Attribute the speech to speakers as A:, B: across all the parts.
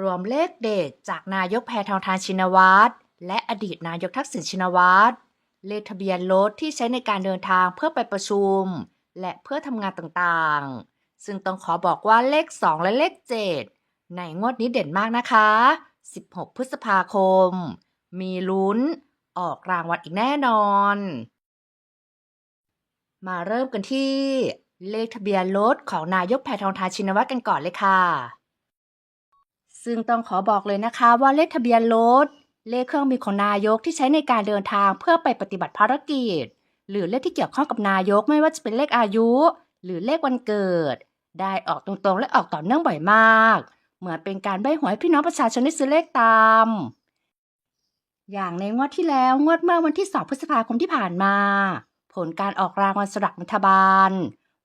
A: รวมเลขเด็ดจากนายกแพทองทานชินวัตรและอดีตนายกทักษิณชินวัตรเลขทะเบียนรถที่ใช้ในการเดินทางเพื่อไปประชุม และเพื่อทำงานต่างๆ ซึ่งต้องขอบอกว่าเลข 2 และเลข 7 ในงวดนี้เด่นมากนะคะ 16 พฤษภาคม มีลุ้น ออกรางวัลอีกแน่นอน มาเริ่มกันที่ เลขทะเบียนรถของนายกแพทองทานชินวัตรกันก่อนเลยค่ะ ซึ่งต้องขอบอกเลยนะคะว่าเลขทะเบียนรถเลขเครื่องบินของนายกที่ใช้ในการเดินทางเพื่อไปปฏิบัติภารกิจ หรือเลขที่เกี่ยวข้องกับนายกไม่ว่าจะเป็นเลขอายุ หรือเลขวันเกิด ได้ออกตรงๆ และออกต่อเนื่องบ่อยมาก เหมือนเป็นการใบหวยพี่น้องประชาชนได้ซื้อเลขตาม อย่างในงวดที่แล้วงวดเมื่อวันที่ 2 พฤษภาคมที่ผ่านมา ผลการออกรางวัลสลากรัฐบาล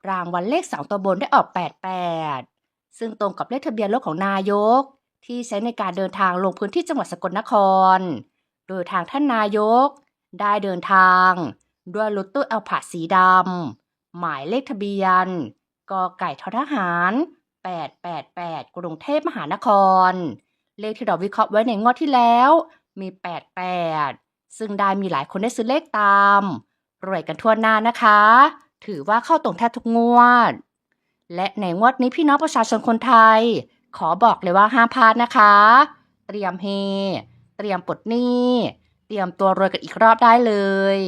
A: รางวัลเลข2ตัวบนได้ออก 88 ซึ่งตรงกับเลขทะเบียนรถของนายก ที่ใช้ในการเดินทางลงพื้นที่จังหวัดสกลนคร โดยทางท่านนายก ได้เดินทาง ด้วยรถตู้เอลพาสีดำ หมายเลขทะเบียนกไก่ททหาร 888 กรุงเทพมหานคร เลขที่เราวิเคราะห์ไว้ในงวดที่แล้ว มี 88 ซึ่งได้มีหลายคนได้ซื้อเลขตามรวยกันทั่วหน้านะคะ ถือว่าเข้าตรงแทบทุกงวด และในงวดนี้พี่น้องประชาชนคนไทย ขอบอกเลยว่าห้ามพลาดนะคะ เตรียมเฮ เตรียมปลดหนี้ เตรียมตัวรวยกันอีกรอบได้เลย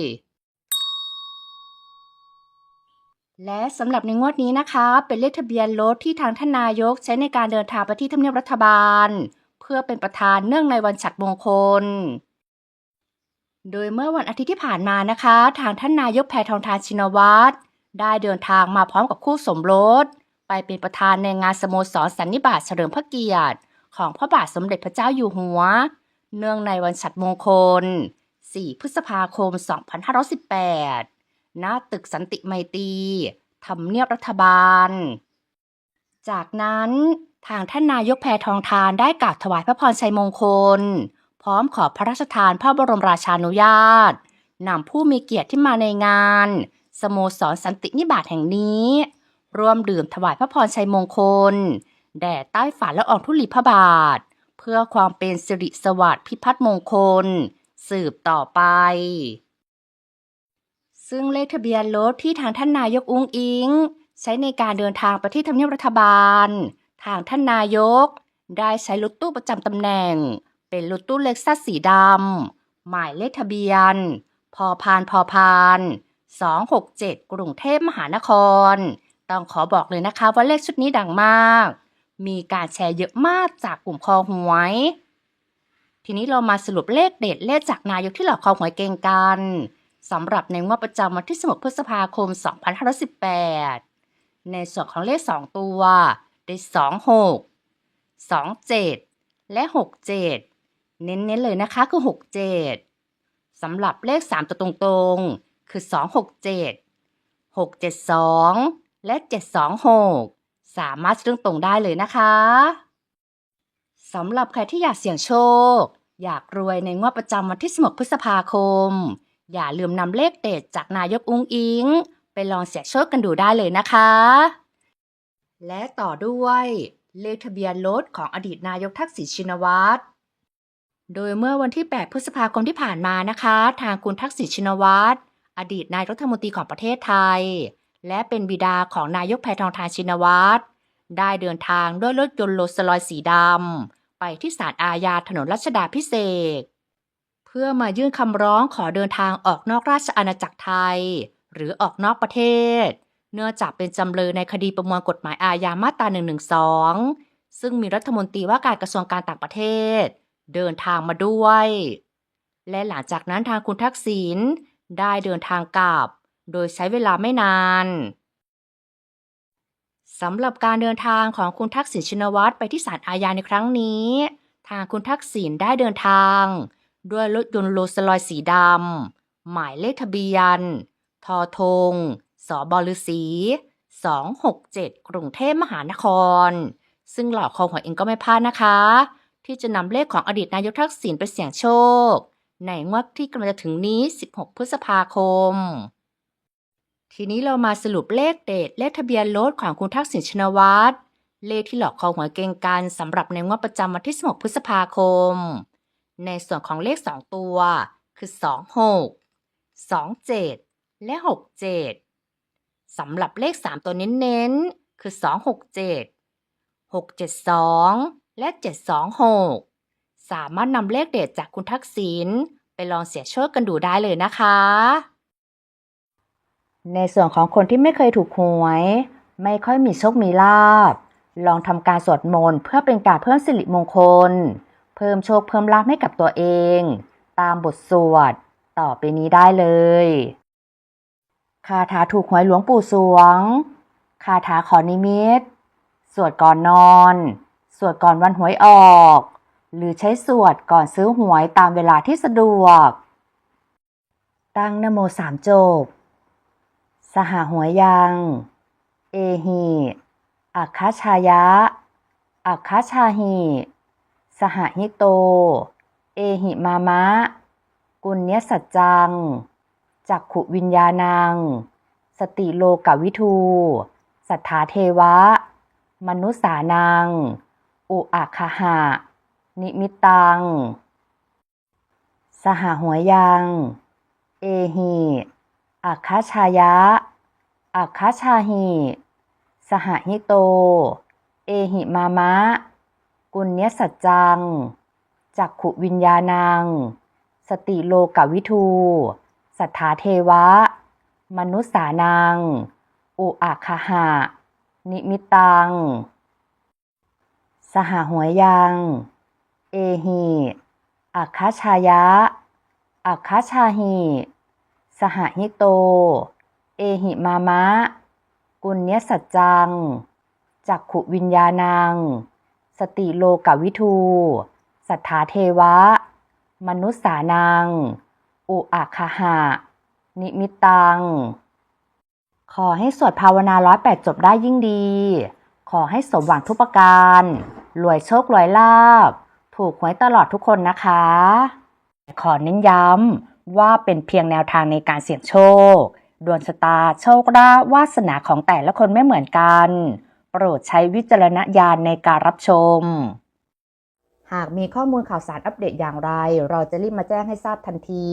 A: และสำหรับในงวดนี้นะคะ เป็นเลขทะเบียนรถที่ทางท่านนายกใช้ในการเดินทางไปที่ทำเนียบรัฐบาล เพื่อเป็นประธานเนื่องในวันฉัตรมงคลโดยเมื่อวันอาทิตย์ที่ผ่านมานะคะ ทางท่านนายกแพทองทานชินวัตรได้เดินทางมาพร้อมกับคู่สมรส ไปเป็นประธานในงานสโมสรสันนิบาตเฉลิมพระเกียรติ ของพระบาทสมเด็จพระเจ้าอยู่หัว เนื่องในวันฉัตรมงคล 4 พฤษภาคม 2518 ณ ตึกสันติไมตรีทำเนียบรัฐบาล จากนั้นทางท่านนายกแพทองทานได้กราบถวายพระพรชัยมงคล พร้อมขอพระราชทานพระบรมราชานุญาตนำผู้มีเกียรติที่มาในงาน สโมสรสันตินิบาตแห่งนี้ ร่วมดื่มถวายพระพรชัยมงคล แด่ใต้ฝ่าละอองธุลีพระบาท เพื่อความเป็นสิริสวัสดิ์พิพัฒน์มงคล สืบต่อไป ซึ่งเลขทะเบียนรถที่ทางท่านนายกอุ้งอิง ใช้ในการเดินทางไปที่ทำเนียบรัฐบาล ทางท่านนายก ได้ใช้รถตู้ประจำตำแหน่ง เป็นรถตู้เล็กซัสสีดำหมายเลขทะเบียนพอพานพอพาน267 กรุงเทพมหานคร ต้องขอบอกเลยนะคะว่าเลขชุดนี้ดังมาก มีการแชร์เยอะมากจากกลุ่มคอหวย ทีนี้เรามาสรุปเลขเด็ดเลขจากนายกที่หลอกคอหวยเก่งกันสำหรับในงวดประจำวันที่16พฤษภาคม 2518 ในส่วนของเลข 2 ตัว ได้ 26 27 และ 67 เน้นๆเลยนะคะคือ 67สำหรับเลข 3 ตัวตรงๆ คือ 267 672 และ 726 สามารถซื้อตรงได้เลยนะคะสำหรับใครที่อยากเสี่ยงโชค อยากรวยในงวดประจำวันที่16พฤษภาคม อย่าลืมนำเลขเด็ดจากนายกอุ้งอิง ไปลองเสี่ยงโชคกันดูได้เลยนะคะ และต่อด้วยเลขทะเบียนรถของอดีตนายกทักษิณชินวัตร โดยเมื่อวันที่ 8 พฤษภาคมที่ผ่านมานะคะ ทางคุณทักษิณชินวัตร อดีตนายรัฐมนตรีของประเทศไทย และเป็นบิดาของนายกแพทองทานชินวัตรได้เดินทางด้วยรถยนต์โรลส์รอยสีดำไปที่ศาลอาญาถนนรัชดาพิเศษ เพื่อมายื่นคำร้องขอเดินทางออกนอกราชอาณาจักรไทย หรือออกนอกประเทศ เนื่องจากเป็นจำเลยในคดีประมวลกฎหมายอาญามาตรา112 ซึ่งมีรัฐมนตรีว่าการกระทรวงการต่างประเทศ เดินทางมาด้วย และหลังจากนั้นทางคุณทักษิณได้เดินทางกลับ โดยใช้เวลาไม่นานสำหรับการเดินทางของคุณทักษิณชินวัตรไปที่ศาลอาญาในครั้งนี้ ทางคุณทักษิณได้เดินทาง ด้วยรถยนต์โรลส์รอยสีดำ หมายเลขทะเบียน ทอทง สบฤษี267 กรุงเทพมหานคร ซึ่งเหล่าคอหวยเองก็ไม่พลาดนะคะ ที่จะนำเลขของอดีตนายกทักษิณไปเสี่ยงโชค ในงวดที่กำลังจะถึงนี้ 16 พฤษภาคม ทีนี้เรามาสรุปเลขเด็ดเลขทะเบียนรถของคุณทักษิณชินวัตรเลขที่หลอกคอหวยเก่งกันสำหรับในงวดประจำวันที่ 16 พฤษภาคม ในส่วนของเลข 2 ตัว คือ 26 27 และ 67 สำหรับเลข 3 ตัวเน้นๆ คือ 267 672 และ 726 สามารถนำเลขเด็ดจากคุณทักษิณไปลองเสียโชคกันดูได้เลยนะคะ ในส่วนของคนที่ไม่เคยถูกหวย ไม่ค่อยมีโชคมีลาบ ลองทำการสวดมนต์เพื่อเป็นการเพิ่มสิริมงคล เพิ่มโชคเพิ่มลาภให้กับตัวเอง ตามบทสวด ต่อไปนี้ได้เลยคาถาถูกหวยหลวงปู่สวง คาถาขอนิมิต สวดก่อนนอน สวดก่อนวันหวยออก หรือใช้สวดก่อนซื้อหวยตามเวลาที่สะดวก ตั้งนโมสามจบ สหหัวยัง เอหิอัคคชายะ อัคคชาหิสหหิโต เอหิมามะ กุญญสัจจัง จักขุวิญญาณัง สติโลกวิทู สัทธาเทวะ มนุษานัง อุอาคหะ นิมิตตัง สหหัวยัง เอหิ อัคคชายะ อัคคชาหิ สหหิโต เอหิมามะ กุญญสัจจัง จักขุวิญญาณัง สติโลกวิทู สัทธาเทวะ มนุษสานัง อุอาคหะ นิมิตัง สหหัวยัง เอหิ อัคคชายะ อัคคชาหิ สหหิโต เอหิมามะ กุญญสัจจัง จักขุวิญญาณัง สติโลกวิทู สัทธาเทวะ มนุษสานัง อุอาคหะ นิมิตัง ขอให้สวดภาวนาร้อยแปดจบได้ยิ่งดี ขอให้สมหวังทุกประการ รวยโชครวยลาบ ถูกหวยตลอดทุกคนนะคะ ขอเน้นย้ำ ว่าเป็นเพียงแนวทางในการเสี่ยงโชค ดวงชะตาโชคลาภวาสนาของแต่ละคนไม่เหมือนกัน โปรดใช้วิจารณญาณในการรับชม หากมีข้อมูลข่าวสารอัปเดตอย่างไร เราจะรีบมาแจ้งให้ทราบทันที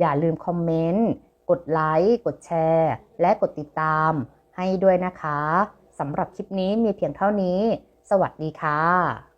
A: อย่าลืมคอมเมนต์ กดไลค์ กดแชร์ และกดติดตาม ให้ด้วยนะคะสำหรับคลิปนี้มีเพียงเท่านี้ สวัสดีค่ะ